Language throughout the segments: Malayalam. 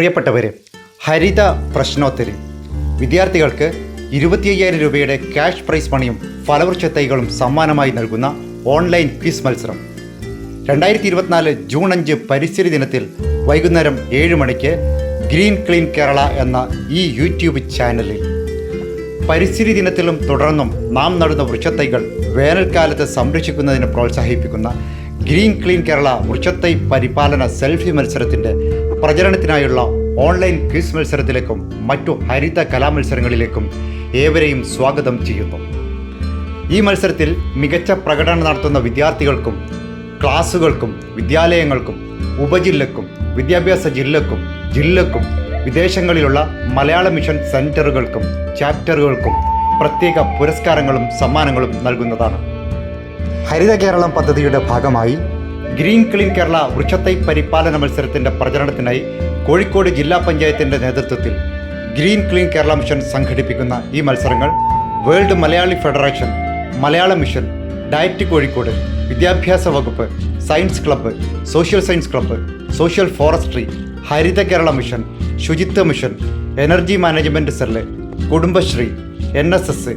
പ്രിയപ്പെട്ടവരെ ഹരിത പ്രശ്നോത്തരി. വിദ്യാർത്ഥികൾക്ക് ഇരുപത്തി അയ്യായിരം രൂപയുടെ ക്യാഷ് പ്രൈസ് മണിയും ഫലവൃക്ഷ തൈകളും സമ്മാനമായി നൽകുന്ന ഓൺലൈൻ ക്വിസ് മത്സരം. രണ്ടായിരത്തി ഇരുപത്തിനാല് ജൂൺ അഞ്ച് പരിസ്ഥിതി ദിനത്തിൽ വൈകുന്നേരം ഏഴ് മണിക്ക് ഗ്രീൻ ക്ലീൻ കേരള എന്ന ഈ യൂട്യൂബ് ചാനലിൽ. പരിസ്ഥിതി ദിനത്തിലും തുടർന്നും നാം നടുന്ന വൃക്ഷത്തൈകൾ വേനൽക്കാലത്ത് സംരക്ഷിക്കുന്നതിന് പ്രോത്സാഹിപ്പിക്കുന്ന ഗ്രീൻ ക്ലീൻ കേരള വൃക്ഷത്തൈ പരിപാലന സെൽഫി മത്സരത്തിന്റെ പ്രചരണത്തിനായുള്ള ഓൺലൈൻ ക്വിസ് മത്സരത്തിലേക്കും മറ്റു ഹരിത കലാമത്സരങ്ങളിലേക്കും ഏവരെയും സ്വാഗതം ചെയ്യുന്നു. ഈ മത്സരത്തിൽ മികച്ച പ്രകടനം നടത്തുന്ന വിദ്യാർത്ഥികൾക്കും ക്ലാസുകൾക്കും വിദ്യാലയങ്ങൾക്കും ഉപജില്ലക്കും വിദ്യാഭ്യാസ ജില്ലക്കും ജില്ലക്കും വിദേശങ്ങളിലുള്ള മലയാള മിഷൻ സെന്ററുകൾക്കും ചാപ്റ്ററുകൾക്കും പ്രത്യേക പുരസ്കാരങ്ങളും സമ്മാനങ്ങളും നൽകുന്നതാണ്. ഹരിത കേരളം പദ്ധതിയുടെ ഭാഗമായി ഗ്രീൻ ക്ലീൻ കേരള വൃക്ഷത്തൈ പരിപാലന മത്സരത്തിന്റെ പ്രചരണത്തിനായി കോഴിക്കോട് ജില്ലാ പഞ്ചായത്തിന്റെ നേതൃത്വത്തിൽ ഗ്രീൻ ക്ലീൻ കേരള മിഷൻ സംഘടിപ്പിക്കുന്ന ഈ മത്സരങ്ങൾ world Malayali federation Malayala mission diet Kozhikode വിദ്യാഭ്യാസ വകുപ്പ് science club social science club social forestry Haritha Kerala mission Suchitwa mission energy management cell Kudumbashree N S S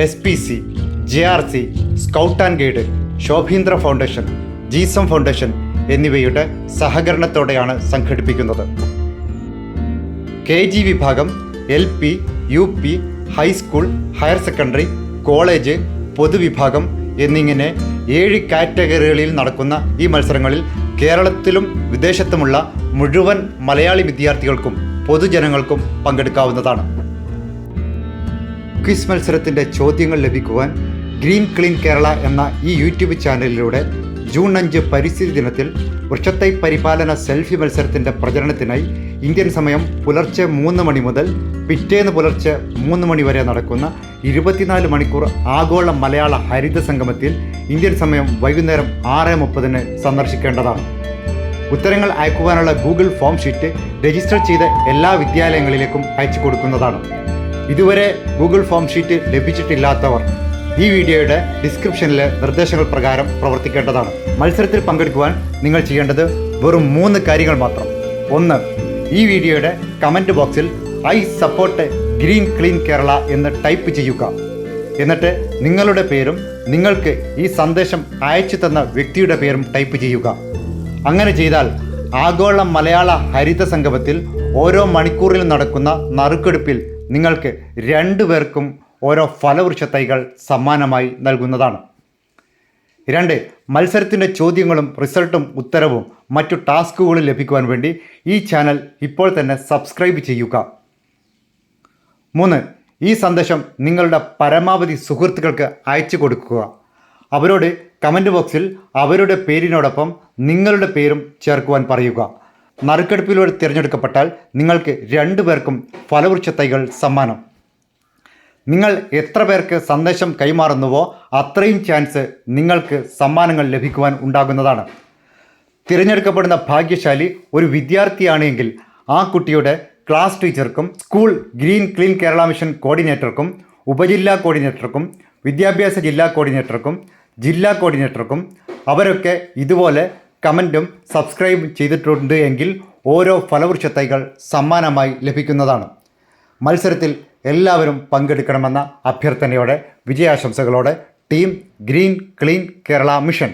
S P C J R C scout and guide Shobhindra foundation ജീസം foundation എന്നിവയുടെ സഹകരണത്തോടെയാണ് സംഘടിപ്പിക്കുന്നത്. കെ ജി വിഭാഗം L P U P high school higher secondary college പൊതുവിഭാഗം എന്നിങ്ങനെ ഏഴ് കാറ്റഗറികളിൽ നടക്കുന്ന ഈ മത്സരങ്ങളിൽ കേരളത്തിലും വിദേശത്തുമുള്ള മുഴുവൻ മലയാളി വിദ്യാർത്ഥികൾക്കും പൊതുജനങ്ങൾക്കും പങ്കെടുക്കാവുന്നതാണ്. ക്വിസ് മത്സരത്തിന്റെ ചോദ്യങ്ങൾ ലഭിക്കുവാൻ ഗ്രീൻ ക്ലീൻ കേരള എന്ന ഈ യൂട്യൂബ് ചാനലിലൂടെ ജൂൺ അഞ്ച് പരിസ്ഥിതി ദിനത്തിൽ വൃക്ഷത്തൈ പരിപാലന സെൽഫി മത്സരത്തിന്റെ പ്രചരണത്തിനായി ഇന്ത്യൻ സമയം പുലർച്ചെ മൂന്ന് മണി മുതൽ പിറ്റേന്ന് പുലർച്ചെ മൂന്ന് മണി വരെ നടക്കുന്ന ഇരുപത്തിനാല് മണിക്കൂർ ആഗോള മലയാള ഹരിത സംഗമത്തിൽ ഇന്ത്യൻ സമയം വൈകുന്നേരം ആറ് മുപ്പതിന് സന്ദർശിക്കേണ്ടതാണ്. ഉത്തരങ്ങൾ അയക്കുവാനുള്ള ഗൂഗിൾ ഫോം ഷീറ്റ് രജിസ്റ്റർ ചെയ്ത എല്ലാ വിദ്യാലയങ്ങളിലേക്കും അയച്ചു കൊടുക്കുന്നതാണ്. ഇതുവരെ ഗൂഗിൾ ഫോം ഷീറ്റ് ലഭിച്ചിട്ടില്ലാത്തവർ ഈ വീഡിയോയുടെ ഡിസ്ക്രിപ്ഷനിലെ നിർദ്ദേശങ്ങൾ പ്രകാരം പ്രവർത്തിക്കേണ്ടതാണ്. മത്സരത്തിൽ പങ്കെടുക്കുവാൻ നിങ്ങൾ ചെയ്യേണ്ടത് വെറും മൂന്ന് കാര്യങ്ങൾ മാത്രം. ഒന്ന് ഈ വീഡിയോയുടെ കമന്റ് ബോക്സിൽ I support green clean Kerala എന്ന് ടൈപ്പ് ചെയ്യുക. എന്നിട്ട് നിങ്ങളുടെ പേരും നിങ്ങൾക്ക് ഈ സന്ദേശം അയച്ചു തന്ന വ്യക്തിയുടെ പേരും ടൈപ്പ് ചെയ്യുക. അങ്ങനെ ചെയ്താൽ ആഗോള മലയാള ഹരിത സംഗമത്തിൽ ഓരോ മണിക്കൂറിൽ നടക്കുന്ന നറുക്കെടുപ്പിൽ നിങ്ങൾക്ക് രണ്ടു പേർക്കും ഓരോ ഫലവൃക്ഷ തൈകൾ സമ്മാനമായി നൽകുന്നതാണ്. രണ്ട് മത്സരത്തിന്റെ ചോദ്യങ്ങളും റിസൾട്ടും ഉത്തരവും മറ്റു ടാസ്കുകളും ലഭിക്കുവാൻ വേണ്ടി ഈ ചാനൽ ഇപ്പോൾ തന്നെ സബ്സ്ക്രൈബ് ചെയ്യുക. മൂന്ന് ഈ സന്ദേശം നിങ്ങളുടെ പരമാവധി സുഹൃത്തുക്കൾക്ക് അയച്ചു കൊടുക്കുക. അവരോട് കമന്റ് ബോക്സിൽ അവരുടെ പേരിനോടൊപ്പം നിങ്ങളുടെ പേരും ചേർക്കുവാൻ പറയുക. നറുക്കെടുപ്പിലൂടെ തിരഞ്ഞെടുക്കപ്പെട്ടാൽ നിങ്ങൾക്ക് രണ്ടു പേർക്കും ഫലവൃക്ഷ തൈകൾ സമ്മാനം. നിങ്ങൾ എത്ര പേർക്ക് സന്ദേശം കൈമാറുന്നുവോ അത്രയും ചാൻസ് നിങ്ങൾക്ക് സമ്മാനങ്ങൾ ലഭിക്കുവാൻ ഉണ്ടാകുന്നതാണ്. തിരഞ്ഞെടുക്കപ്പെടുന്ന ഭാഗ്യശാലി ഒരു വിദ്യാർത്ഥിയാണെങ്കിൽ ആ കുട്ടിയുടെ class ടീച്ചർക്കും school green clean Kerala mission കോർഡിനേറ്റർക്കും ഉപജില്ലാ കോർഡിനേറ്റർക്കും വിദ്യാഭ്യാസ ജില്ലാ കോർഡിനേറ്റർക്കും ജില്ലാ കോർഡിനേറ്റർക്കും അവരൊക്കെ ഇതുപോലെ കമന്റും സബ്സ്ക്രൈബ് ചെയ്തിട്ടുണ്ട് എങ്കിൽ ഓരോ ഫലവൃക്ഷ തൈകൾ സമ്മാനമായി ലഭിക്കുന്നതാണ്. മത്സരത്തിൽ എല്ലാവരും പങ്കെടുക്കണമെന്ന അഭ്യർത്ഥനയോടെ വിജയാശംസകളോടെ team green clean Kerala mission.